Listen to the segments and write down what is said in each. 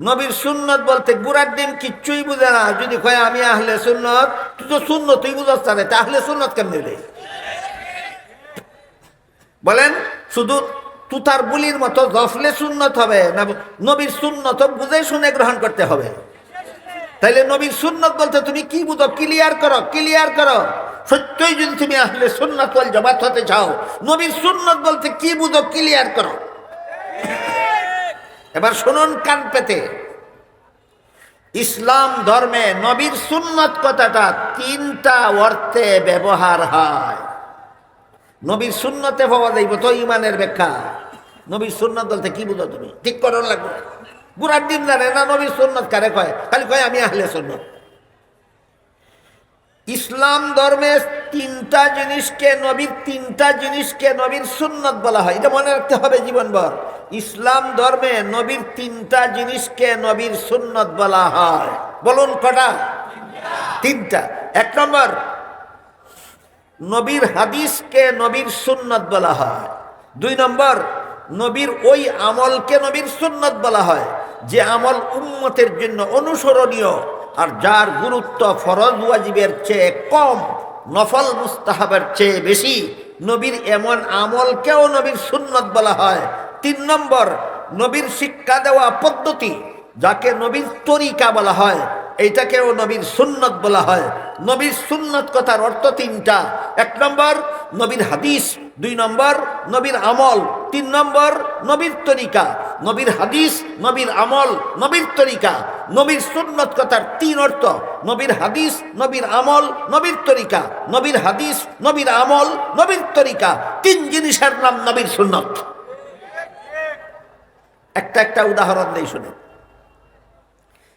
নবীর সুন্নত বলতে বুড়ার ডিম কিচ্ছুই বুঝে না। যদি কয়, আমি আহলে সুন্নত তুই তো শূন্য তুই বুঝাস তাহলে তাহলে সুন্নত কেমনি রে? বলেন, শুধু তুতার বুলির মতো জফলে সুন্নত হবে না, নবীর সুন্নত বুঝে শুনে গ্রহণ করতে হবে। তাইলে নবীর সুন্নত বলতে তুমি কি বুঝো? ক্লিয়ার করো ক্লিয়ার করো। সত্যই যদি তুমি আহলে সুন্নত বল জবাত হতে চাও, নবীর সুন্নত বলতে কি বুঝো? ক্লিয়ার করো। এবার শুনুন কান পেতে। ইসলাম ধর্মে নবীর সুন্নত কথাটা তিনটা অর্থে ব্যবহার হয়। নবীর সুন্নতে ভাবা যাইব তো ইমানের ব্যাখ্যা। নবীর সুন্নত বলতে কি বুঝো তুমি? ঠিক করার লাগবে। বুড়ার ডিম জানে না নবীর সুন্নত কারে কয়? খালি কয় আমি আহলে সুন্নত। ইসলাম ধর্মে তিনটা জিনিসকে নবীর, তিনটা জিনিসকে নবীর সুন্নত বলা হয়। এটা মনে রাখতে হবে জীবনভর। ইসলাম ধর্মে নবীর তিনটা জিনিসকে নবীর সুন্নত বলা হয়। বলুন কটা? তিনটা। এক নম্বর, নবীর হাদিসকে নবীর সুন্নত বলা হয়। দুই নম্বর, নবীর ওই আমলকে নবীর সুন্নত বলা হয়, যে আমল উম্মতের জন্য অনুসরণীয়। আর যার গুরুত্ব ফরজ ওয়াজিবের চেয়ে কম, নফল মুস্তাহাবের চেয়ে বেশি, নবীর এমন আমলকেও নবীর সুন্নত বলা হয়। তিন নম্বর, নবীর শিক্ষা দেওয়া পদ্ধতি, যাকে নবীর তরিকা বলা হয়। এইটাকেও নবীর সুন্নত বলা হয়। নবীর সুন্নত কথার অর্থ তিনটা। এক নম্বর, নবীর হাদিস। দুই নম্বর, নবীর আমল। তিন নম্বর, নবীর তরিকা। নবীর হাদিস, নবীর আমল, নবীর তরিকা। নবীর সুন্নত কথার তিন অর্থ। নবীর হাদিস, নবীর আমল, নবীর তরিকা। নবীর হাদিস, নবীর আমল, নবীর তরিকা। তিন জিনিসের নাম নবীর সুন্নত। একটা একটা উদাহরণ দেই শুনে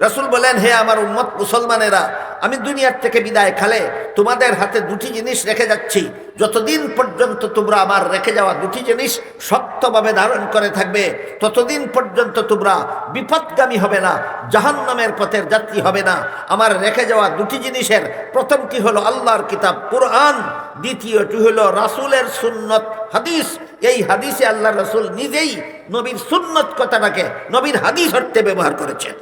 রাসূল বলেন, হে আমার উম্মত মুসলমানেরা, আমি দুনিয়ার থেকে বিদায় খালে তোমাদের হাতে দুটি জিনিস রেখে যাচ্ছি। যতদিন পর্যন্ত তোমরা আমার রেখে যাওয়া দুটি জিনিস শক্তভাবে ধারণ করে থাকবে, ততদিন পর্যন্ত তোমরা বিপদগামী হবে না, জাহান্নামের পথের যাত্রী হবে না। আমার রেখে যাওয়া দুটি জিনিসের প্রথমটি হলো আল্লাহর কিতাব, কোরআন। দ্বিতীয়টি হলো রাসূলের সুন্নত, হাদিস। এই হাদিসে আল্লাহ রসুল নিজেই নবীর সুন্নত কথাটাকে, নবীর হাদিস অর্থে ব্যবহার করেছেন।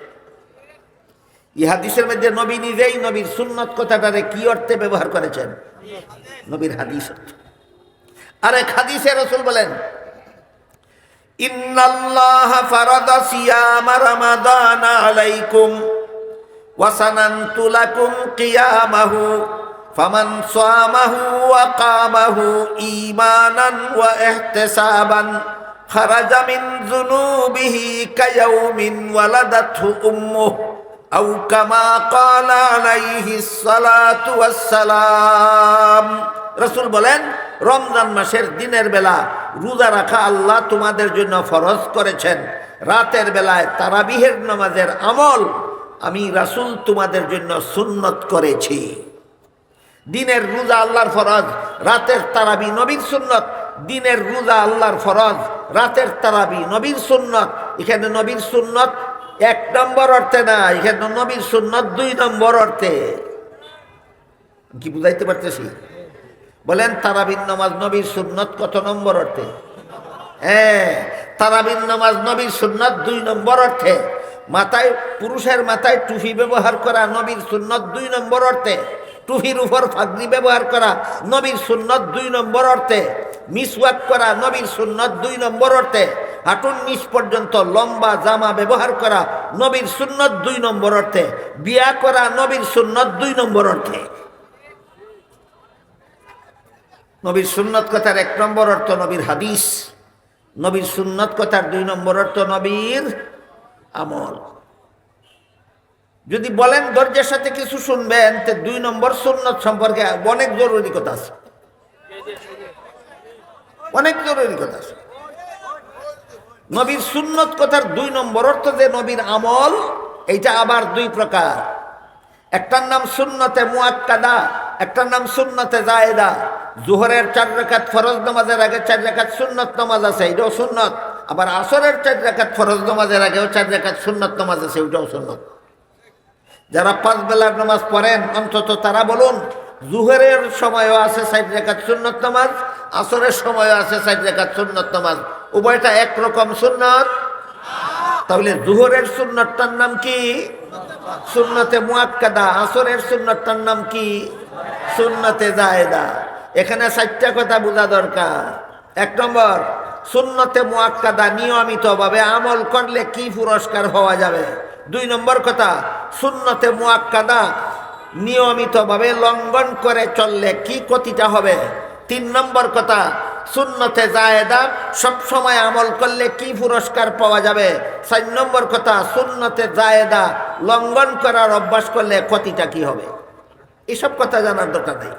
এই হাদিসের মধ্যে নবী নিজেই নবীর সুন্নত কথাটারে কি অর্থে ব্যবহার করেছেন? নবীর হাদিস অর্থে। আর এক হাদিসে রসুল বলেন, ইন্নাল্লাহ ফারাদা সিয়ামা রামাদান আলাইকুম কিয়ামাহু, ফামান সামাহু ওয়া কামাহু ঈমানান ওয়া ইহতিসাবান খারাজা মিন যুনুবিহি কায়াউমিন কামা ক্বালা আলাইহিস সালাতু ওয়াস সালাম রাসূল বলেন, রমজান মাসের দিনের বেলা রোজা রাখা আল্লাহ তোমাদের জন্য ফরজ করেছেন। রাতের বেলায় তারাবিহের নামাজের আমল আমি রাসূল তোমাদের জন্য সুন্নত করেছি। দিনের রোজা আল্লাহর ফরজ, রাতের তারাবি নবীর সুন্নত। দিনের রোজা আল্লাহর ফরজ, রাতের তারাবি নবীর সুন্নত। এখানে নবীর সুন্নত এক নম্বর অর্থে না, এখানে নবীর সুন্নত দুই নম্বর অর্থে। কি বুঝাইতে পারতেছি? বলেন তারাবিন নামাজ নবীর সুন্নত কত নম্বর অর্থে? হ্যাঁ তারাবিন নামাজ নবীর সুন্নত দুই নম্বর অর্থে। মাথায়, পুরুষের মাথায় টুফি ব্যবহার করা নবীর সুন্নত দুই নম্বর অর্থে। টুফির উপর ফাগরি ব্যবহার করা নবীর সুন্নত দুই নম্বর অর্থে। মিসওয়াক করা নবীর সুন্নত দুই নম্বর অর্থে। হাঁটুর নিচ পর্যন্ত লম্বা জামা ব্যবহার করা নবীর সুন্নত দুই নম্বর অর্থে, বিয়া করা নবীর সুন্নত দুই নম্বর অর্থে। নবীর সুন্নত কথার এক নম্বর অর্থ নবীর হাদিস, নবীর সুন্নত কথার দুই নম্বর অর্থ নবীর আমল। যদি বলেন ধৈর্যের সাথে কিছু শুনবেন, তো দুই নম্বর সুন্নত সম্পর্কে অনেক জরুরি কথা আছে। অনেক জরুরি কথা আছে। নবীর সুন্নত কথার দুই নম্বর অর্থ যে নবীর আমল, এইটা আবার দুই প্রকার। একটার নাম সুন্নতে মুয়াক্কাদা একটার নাম সুন্নতে জায়েদা। জোহরের চার রেখাত ফরজ নামাজের আগে চার রেখাত সুন্নত নামাজ আছে, এটাও সুন্নত। আবার আসরের চার রেখাত ফরজ নামাজের আগেও চার রেখাত সুন্নত নামাজ আছে, ওইটাও সুন্নত। যারা পাঁচ বেলার নামাজ পড়েন, অন্তত তারা বলুন, জুহরের সময়ও আছে সাইড রেখাত সুন্নত নামাজ আসরের সময় আছে রেখাত সুন্নত নামাজ। উভয়টা একরকম সুন্নত? তাহলে জুহরের সুন্নতটার নাম কি? সুন্নতে মুয়াক্কাদা আসরের সুন্নতটার নাম কি? সুন্নতে জায়দা। এখানে চারটা কথা বোঝা দরকার। এক নম্বর, সুন্নতে মুয়াক্কাদা নিয়মিতভাবে আমল করলে কি পুরস্কার হওয়া যাবে? দুই নম্বর কথা, সুন্নতে মুয়াক্কাদা নিয়মিতভাবে লঙ্ঘন করে চললে কি ক্ষতিটা হবে? তিন নম্বর কথা, সুন্নতে জায়েদা সব সময় আমল করলে কি পুরস্কার পাওয়া যাবে? চার নম্বর কথা, সুন্নতে জায়েদা লঙ্ঘন করার অভ্যাস করলে ক্ষতিটা কি হবে? এসব কথা জানার দরকার নেই।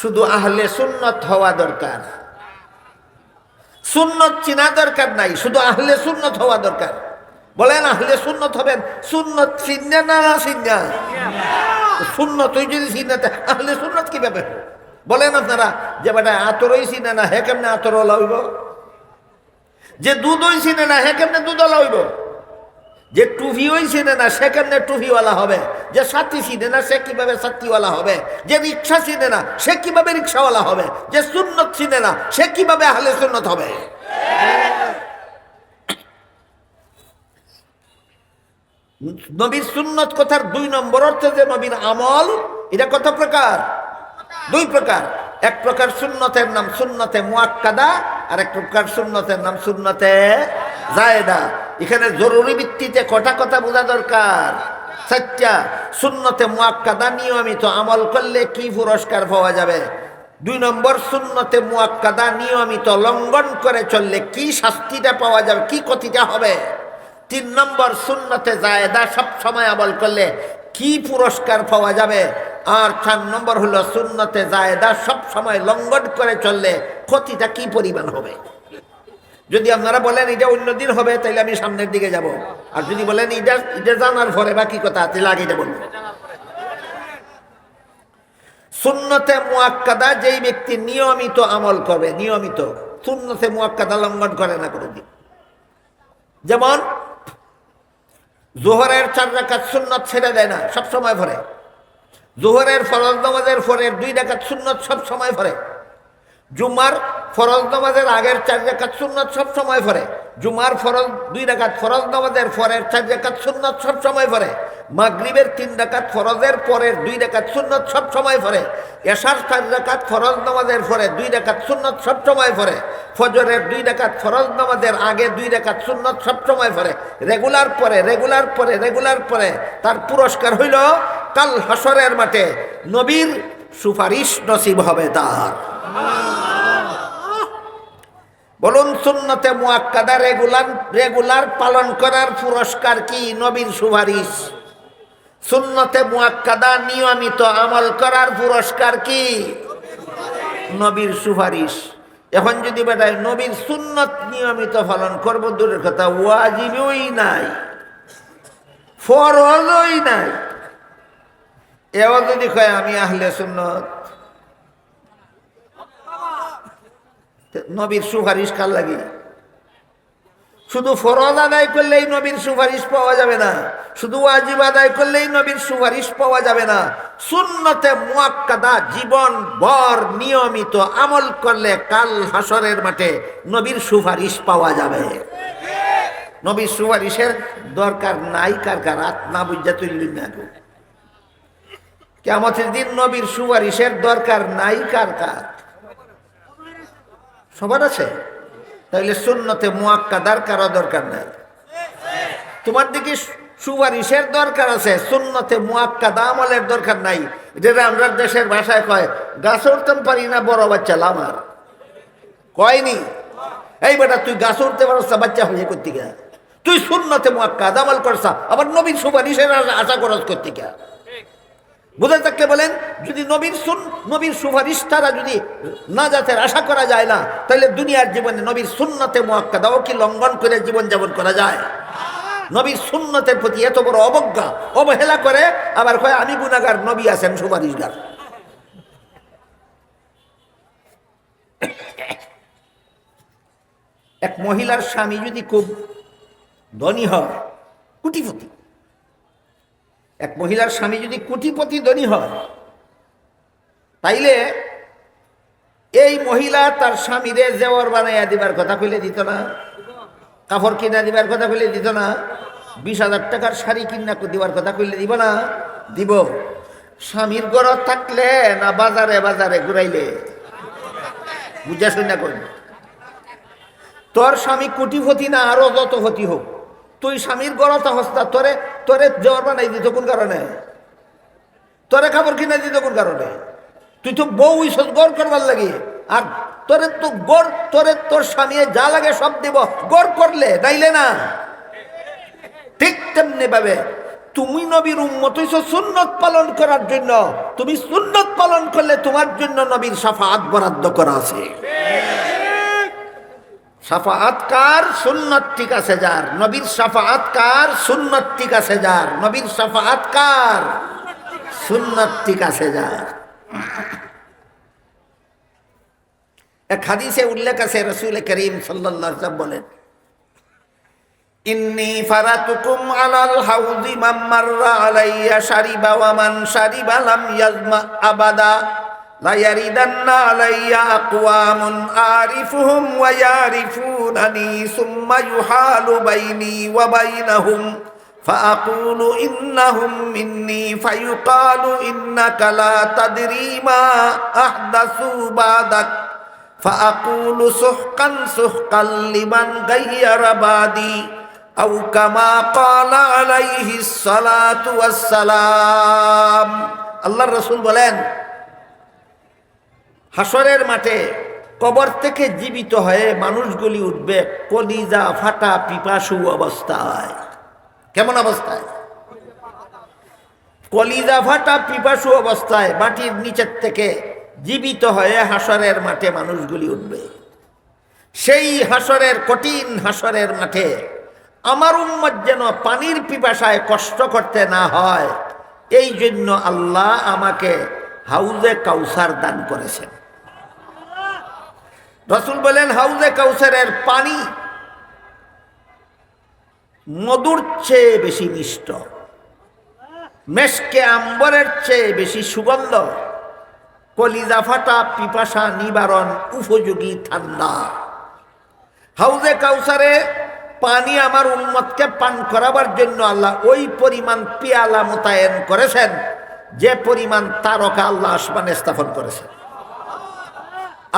শুধু আহলে সুন্নত হওয়া দরকার। সুন্নত চিনা দরকার নাই, শুধু আহলে সুন্নত হওয়া দরকার। বলেন, আহলে সুন্নত হবেন, সুন্নত চিন্না না না চিন্না সুন্নত, তুই যদি চিন্নাতে আহলে সুন্নত কি ব্যাপার বলেন আপনারা, যে বেটা আতরই চিনে না না হে কেমনে আতর হইব যে দুধই চিনে না না হে কেমনে দুধ হইব যে টুফি চিনে না, সে কেমনে টুফিওয়ালা হবে? যে সাথী চিনে না, সে কীভাবে সাথীওয়ালা হবে? যে রিক্সা চিনে না, সে কীভাবে রিক্সাওয়ালা হবে? যে সুন্নত চিনে না, সে কীভাবে আহলে সুন্নত হবে? নবীর সুন্নত কথার দুই নম্বর অর্থ যে নবীর আমল, এটা কত প্রকার? দুই প্রকার। এক প্রকার সুন্নতের নাম সুন্নতে মুয়াক্কাদা আর এক প্রকার সুন্নতের নাম সুন্নতে জায়দা এখানে জরুরি ভিত্তিতে কটা কথা বোঝা দরকার? চারটা। সুন্নতে মুয়াক্কাদা নিয়মিত আমল করলে কি পুরস্কার পাওয়া যাবে? দুই নম্বর, সুন্নতে মুয়াক্কাদা নিয়মিত লঙ্ঘন করে চললে কি শাস্তিটা পাওয়া যাবে, কি ক্ষতিটা হবে? তিন নম্বর, সুন্নতে জায়দা সব সময় আমল করলে কি পুরস্কার পাওয়া যাবে? আর চার নম্বর হলো সুন্নতে জায়দা সব সময় লঙ্ঘন করে চললে ক্ষতিটা কি পরিমাণ হবে? যদি আপনারা বলেন এটা অন্যদিন হবে তাহলে আমি সামনের দিকে যাব। আর যদি বলেন এটা এটা জানার পরে বাকি কথা তাহলে আগে বলব। সুন্নতে মুয়াক্কাদা যেই ব্যক্তি নিয়মিত আমল করবে, নিয়মিত, সুন্নতে মুয়াক্কাদা লঙ্ঘন করে না কোনোদিন। যেমন, জোহরের চার রাকাত সুন্নত ছেড়ে দেয় না সবসময় ভরে। জোহরের ফরজ নামাজের পরের দুই ডাকাত সুন্নত সব সময় ফরে জুমার ফরজ নামাজের আগের চার রেখাত সুন্নত সব সময় ফরে জুমার ফরজ দুই রেখাত ফরজ নামাজের পরের চার রেখাত সুন্নত সব সময় ভরে মাগরিবের তিন রেখাত ফরজের পরের দুই রেখাত সুন্নত সব সময় ভরে এশার চার রেখাত ফরজ নামাজের পরে দুই রেখাত সুন্নত সব সময় ভরে ফজরের দুই রেখাত ফরজ নামাজের আগে দুই রেখাত সুন্নত সব সময় ভরে রেগুলার পরে রেগুলার পরে রেগুলার পরে তার পুরস্কার হইল কাল হাসরের মাঠে। নবীর সুপারিশ নসিব হবে তার। বলুন, সুন্নতে মুয়াক্কাদা রেগুলার রেগুলার পালন করার পুরস্কার কি? নবীর সুপারিশ। সুন্নতে মুয়াক্কাদা নিয়মিত আমল করার পুরস্কার কি? নবীর সুপারিশ। এখন যদি বেটায় নবীর সুন্নত নিয়মিত পালন করব, দূরের কথা, ওয়াজিবই নাই, ফরজই নাই। এও যদি কয়, আমি আহলে সুন্নত। নবীর সুপারিশ কার লাগে? শুধু ফরজ আদায় করলেই নবীর সুপারিশ পাওয়া যাবে না। শুধু ওয়াজিব আদায় করলেই নবীর সুপারিশ পাওয়া যাবে না। শূন্যতে মুয়াক্কাদা, জীবন ভর নিয়মিত আমল করলে কাল হাসরের মাঠে নবীর সুপারিশ পাওয়া যাবে। নবীর সুপারিশের দরকার নাই, কার কার রাত না বুঝা তুললি না কেমতের দিন নবীর সুপারিশের দরকার নাই, কার কার? সবার আছে? তাইলে সুন্নতে মুয়াক্কাদার কারও দরকার নাই। তোমার দিকে সুপারিশের দরকার আছে, সুন্নতে মুয়াক্কাদা আমলের দরকার নাই। যেটা আমরা দেশের ভাষায় কয় গাছ উঠতে পারি না, বড় বাচ্চা লামার কয়নি? এই বেটা, তুই গাছ উঠতে পারছ বাচ্চা হয়ে করতে গা তুই সুন্নতে মুয়াক্কাদ আমল করছা, আবার নবীন সুপারিশের আশা করস করতে গা বুঝে থাকলে বলেন, যদি নবীর সুন, নবীর সুপারিশ তারা যদি না জাতের আশা করা যায় না, তাহলে দুনিয়ার জীবনে নবীর সুন্নতে মোয়াক্কাদাও কি লঙ্ঘন করে জীবন যাপন করা যায়? নবীর সুন্নতের প্রতি এত বড় অবজ্ঞা, অবহেলা করে, আবার কয়, আমি গুনাগার নবী আছেন, সুপারিশগার। এক মহিলার স্বামী যদি খুব ধনী হয়, কুটিপতি। এক মহিলার স্বামী যদি কুটিপতি ধনী হয়, তাইলে এই মহিলা তার স্বামীরে জেওয়ার বানাইয়া দিবার কথা কইলে দিত না, কাপড় কিনা দিবার কথা কইলে দিত না, বিশ হাজার টাকার শাড়ি কিনা দিবার কথা কইলে দিব না, দিব। স্বামীর ঘর থাকলে না বাজারে বাজারে ঘুরাইলে? বুঝা শুনে তোর স্বামী কোটিপতি না, আরও যত ক্ষতি হোক। তুই স্বামীর গড়তা হস্তা, তোরে তোরে জ্বর বানাই দিত কোন কারণে? তোরে খাবার কিনে দিত কোন কারণে? তুই তো বউ গড় করবার লাগে। আর তোরে তো গড়, তোরে তোর স্বামী যা লাগে সব দিব। গড় করলে, নাইলে না? ঠিক তেমনি ভাবে তুমি নবীর হইছো সুন্নত পালন করার জন্য। তুমি সুন্নত পালন করলে তোমার জন্য নবীর সাফা সাফাত বরাদ্দ করা আছে। সাফাত কার? সুন্নত ঠিক আছে যার। নবীর সাফাত কার? সুন্নত ঠিক আছে যার। নবীর সাফাত কার? সুন্নত ঠিক আছে যার। এক হাদিসে উল্লেখ আছে, রসুল করিম ওয়াসাল্লাম বলেন, ইন্নি ফারাতুকুম আলাল হাউদি মান মাররা আলাইয়া শারিবা ওয়া মান শারিবা লাম ইয়াজমা আবাদা। লা ইয়ারিদান্না আলাইয়া আকওয়ামুন আরিফুহুম ওয়া ইয়ারিফুনানি সুম্মা ইউহালু বাইনি ওয়া বাইনাহুম فأقول إنهم مني فيقال إنك لا تدري ما أحدثوا بعدك فأقول سحقا سحقا لمن غير بعدي أو كما قال عليه الصلاة والسلام আল্লাহর রসুল বলেন হাসরের মাঠে কবর থেকে জীবিত হয়ে মানুষগুলি উঠবে কলিজা, ফাটা, পিপাসু অবস্থায়। কেমন অবস্থায়? কলিজা, ফাটা, পিপাসু অবস্থায় মাটির নিচের থেকে জীবিত হয়ে হাসরের মাঠে মানুষগুলি উঠবে। সেই হাসরের, কঠিন হাসরের মাঠে আমার উম্মত যেন পানির পিপাসায় কষ্ট করতে না হয়, এই জন্য আল্লাহ আমাকে হাউজে কাউসার দান করেছেন। রসুল বলেন, হাউজে কাউসারের পানি মধুর চেয়ে বেশি মিষ্ট, মেশকে আম্বরের চেয়ে বেশি সুগন্ধ কলিজা ফাটা পিপাসা নিবারণ উপযোগী ঠান্ডা। হাউজে কাউসারে পানি আমার উন্মতকে পান করাবার জন্য আল্লাহ ওই পরিমাণ পেয়ালা মোতায়েন করেছেন, যে পরিমাণ তারকা আল্লাহ আসমানে স্থাপন করেছেন।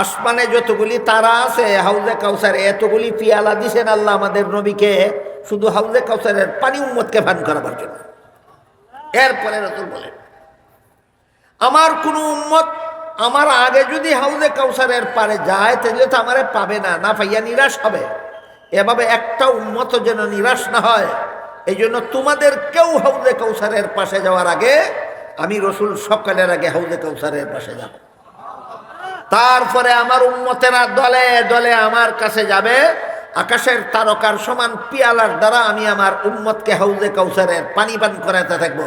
আসমানে যতগুলি তারা আছে, হাউজে কাউসারে এতগুলি পিয়ালা দিছেন আল্লাহ আমাদের নবীকে, শুধু হাউজে কাউসারের পানি উম্মতকে পান করাবার জন্য। এরপরে রতুল বলেন, আমার কোনো উম্মত আমার আগে যদি হাউজে কাউসারের পারে যায়, তাহলে তো আমারে পাবে না। না পাইয়া নিরাশ হবে। এভাবে একটা উন্মত যেন নিরাশ না হয় এই জন্য তোমাদের কেউ হাউজে কাউসারের পাশে যাওয়ার আগে আমি রসুল সকালের আগে হাউজে কাউসারের পাশে যাব। তারপরে আমার উন্মতেরা দলে দলে আমার কাছে যাবে, আকাশের তারকার সমান পিয়ালার দ্বারা আমি আমার উম্মতকে হাউজে কাউসারের পানি পান করাতে থাকব।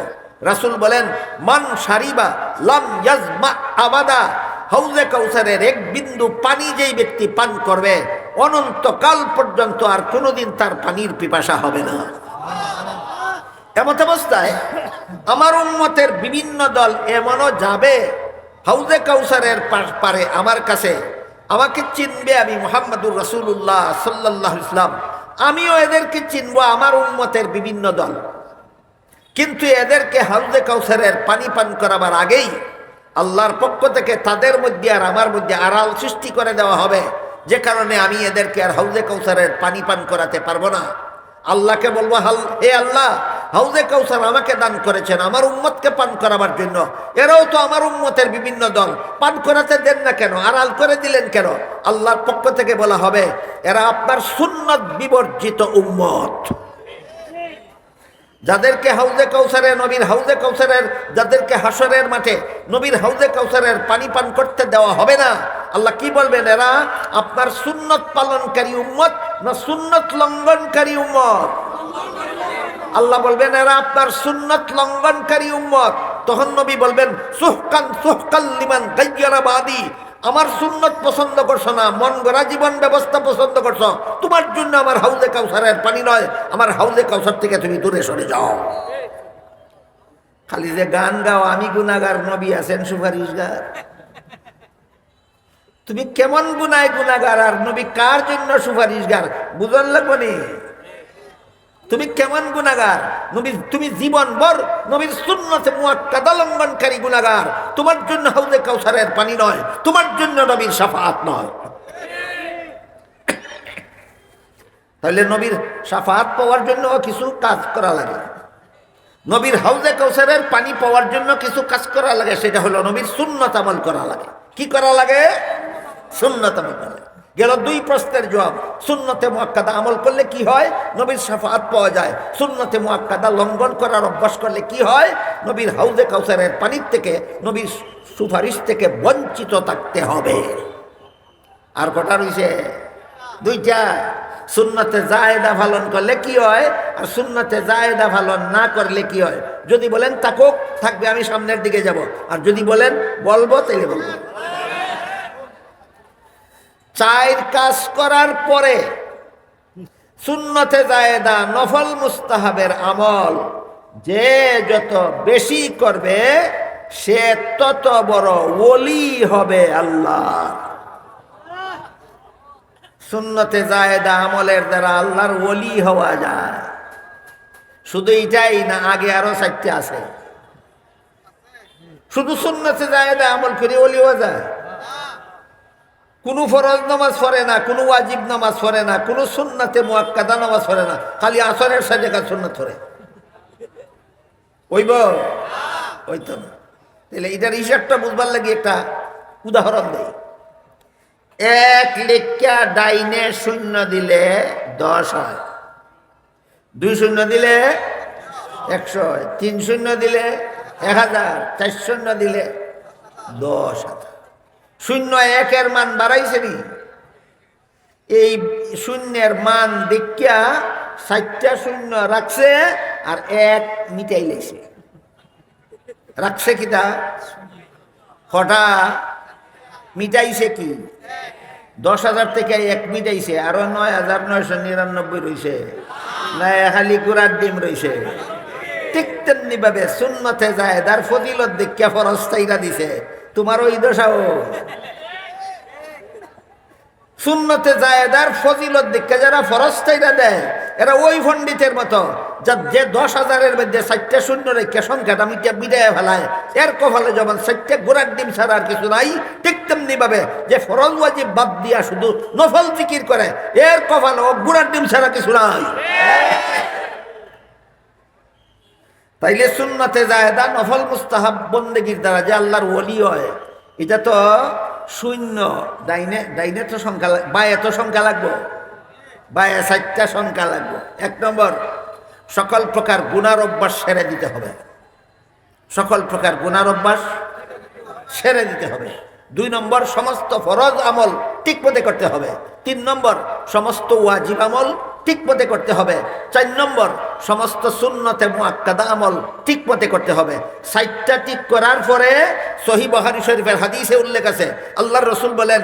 রাসুল বলেন, মান সারিবা লাম ইয়াজমা আবাদা। হাউজে কাউসারের এক বিন্দু পানি যেই ব্যক্তি পান করবে, অনন্তকাল পর্যন্ত আর কোনোদিন তার পানির পিপাসা হবে না। এমত অবস্থায় আমার উন্মতের বিভিন্ন দল এমনও যাবে হাউজে কাউসারের পারে আমার কাছে আমাকে চিনবে আমি মোহাম্মদুর রসুল্লাহ সাল্লাহ ইসলাম আমিও এদেরকে চিনব, আমার উন্মতের বিভিন্ন দল। কিন্তু এদেরকে হাউজে কাউসারের পানি পান করাবার আগেই আল্লাহর পক্ষ থেকে তাদের মধ্যে আর আমার মধ্যে আড়াল সৃষ্টি করে দেওয়া হবে। যে কারণে আমি এদেরকে আর হাউজে কাউসারের পানি পান করাতে পারব না। আল্লাহকে বলব, হাল হে আল্লাহ হাউজে কাউসার আমাকে দান করেছেন, আমার উম্মতকে পান করাবার জন্য। এরাও তো আমার উম্মতের বিভিন্ন দল। পান করাতে দেন না কেন? আড়াল করে দিলেন কেন? আল্লাহর পক্ষ থেকে বলা হবে, এরা আপনার সুন্নত বিবর্জিত উম্মত। যাদেরকে হাউজে কাউসারে নবীর হাউজে কাউসারের, যাদেরকে হাসরের মাঠে, নবীর হাউজে কাউসারের পানি পান করতে দেওয়া হবে না। আল্লাহ কি বলবেন? এরা আপনার সুন্নত পালনকারী উম্মত না সুন্নত লঙ্ঘনকারী উম্মত? আল্লাহ বলবেন, এরা আপনার সুন্নত লঙ্ঘনকারী উম্মত। তখন নবী বলবেন, সুহকান, সুহকাল লিমান আমার সুন্নত পছন্দ করছ না, মন গড়া জীবন ব্যবস্থা পছন্দ করছ। তোমার জন্য আমার হাউজে কাউসারের পানি নয়, আমার হাউজে কাউসার থেকে তুমি দূরে সরে যাও। খালি যে গান গাও, আমি গুনাগার নবী আছেন সুপারিশগার। তুমি কেমন গুনায় গুনাগার আর নবী কার জন্য সুপারিশগার, বুঝন লাগবো নি? তুমি কেমন গুনাগার? নবী তুমি জীবন ভর নবীর শূন্যতে মুয়াক্কাদা লঙ্ঘনকারী গুনাগার। তোমার জন্য হাউজে কাউসারের পানি নয়, তোমার জন্য নবীর সাফাত নয়। তাহলে নবীর সাফাত পাওয়ার জন্য কিছু কাজ করা লাগে। নবীর হাউজে কাউসারের পানি পাওয়ার জন্য কিছু কাজ করা লাগে, সেটা হলো নবীর সুন্নত আমল করা লাগে। কি করা লাগে? সুন্নত আমল করা লাগে। গেল দুই প্রশ্নের জবাব। সুন্নতে মোয়াক্কাদা আমল করলে কি হয়? নবীর সাফাত পাওয়া যায়। সুন্নতে মোয়াক্কাদা লঙ্ঘন করার অভ্যাস করলে কি হয়? নবীর হাউজে কাউসারের পানির থেকে, নবীর সুপারিশ থেকে বঞ্চিত থাকতে হবে। আর কটা রয়েছে দুইটা। সুন্নতে জায়দা পালন করলে কি হয়? আর সুন্নতে জায়দা পালন না করলে কি হয়? যদি বলেন তাকুক থাকবে, আমি সামনের দিকে যাব। আর যদি বলেন, বলব, তাইলে বলব। চায়ের কাজ করার পরে সুন্নতে জায়দা নফল মুস্তাহাবের আমল যে যত বেশি করবে, সে তত বড় ওলি হবে আল্লাহ। সুন্নতে জায়দা আমলের দ্বারা আল্লাহর ওলি হওয়া যায়। শুধু এইটাই না, আগে আরও চারটে আছে। শুধু সুন্নতে জায়দা আমল করে ওলি হওয়া যায়। কোনো ফরজ নামাজ পড়ে না, কোনো ওয়াজিব নামাজ পড়ে না, কোনো সুন্নাতে মুয়াক্কাদা নামাজ পড়ে না, খালি আসরের সাজে কাজ সুন্নাত ধরে ওইব? ওই তো না। তাহলে এটার হিসাবটা বুঝবার লাগে একটা উদাহরণ দেয় এক লেখা ডাইনে শূন্য দিলে দশ হয়। দুই শূন্য দিলে একশো হয়। তিন শূন্য দিলে এক হাজার। চার শূন্য দিলে দশ হাজার। শূন্য একের মান বাড়াইছে নি। এই শূন্যের মান দেখিয়া ষাটটা শূন্য রাখছে আর এক মিটাই লেছে রাখছে কিটা কটা মিটাইছে কি? দশ হাজার থেকে এক মিটাইছে, আরও নয় হাজার নয়শো নিরানব্বই রয়েছে না খালি গুড়ার ডিম রয়েছে ঠিক তেমনি ভাবে শূন্যতে যায়, তার ফজিলত দেখিয়া ফরস্তাইরা দিছে। তোমার ওই দশাও শূন্যতে যায় তার ফজিলত দেখে যারা ফরস্তাইরা দেয়, এরা ওই পণ্ডিতের মতো, যা যে দশ হাজারের মধ্যে চারটে শূন্য রেখে সংখ্যাটা মিটিয়ে বিদায় ফেলায়, এর কপালে যখন চারটে গোড়ার ডিম ছাড়া আর কিছু নাই, ঠিক তেমনি ভাবে যে ফরজ ওয়াজিব বাদ দিয়া শুধু নফল জিকির করে, এর কপালে গোড়ার ডিম ছাড়া কিছু নাই। তাইলে সুন্নতে জায়দা নফল মুস্তাহাব বন্দেগীর দ্বারা যে আল্লাহর ওলি হয়, এটা তো শূন্য। ডাইনে ডাইনে তো সংখ্যা লাগ- বায়ে তো সংখ্যা লাগবো। বায়ে চারটা সংখ্যা লাগবো। এক নম্বর, সকল প্রকার গুণার অভ্যাস সেরে দিতে হবে। সকল প্রকার গুণার অভ্যাস সেরে দিতে হবে। দুই নম্বর, সমস্ত ফরজ আমল ঠিক করতে হবে। তিন নম্বর, সমস্ত ওয়াজিব আমল ঠিক মতে করতে হবে। চার নম্বর, সমস্ত শূন্যতে মোয়াক্কাদা আমল ঠিক মতে করতে হবে। সাইটটা ঠিক করার পরে সহি বহারি শরীফের হাদিসে উল্লেখ আছে। আল্লাহর রসুল বলেন,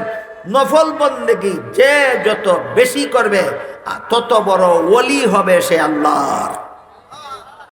নফল বন্দেগি যে যত বেশি করবে তত বড় ওলি হবে সে আল্লাহর।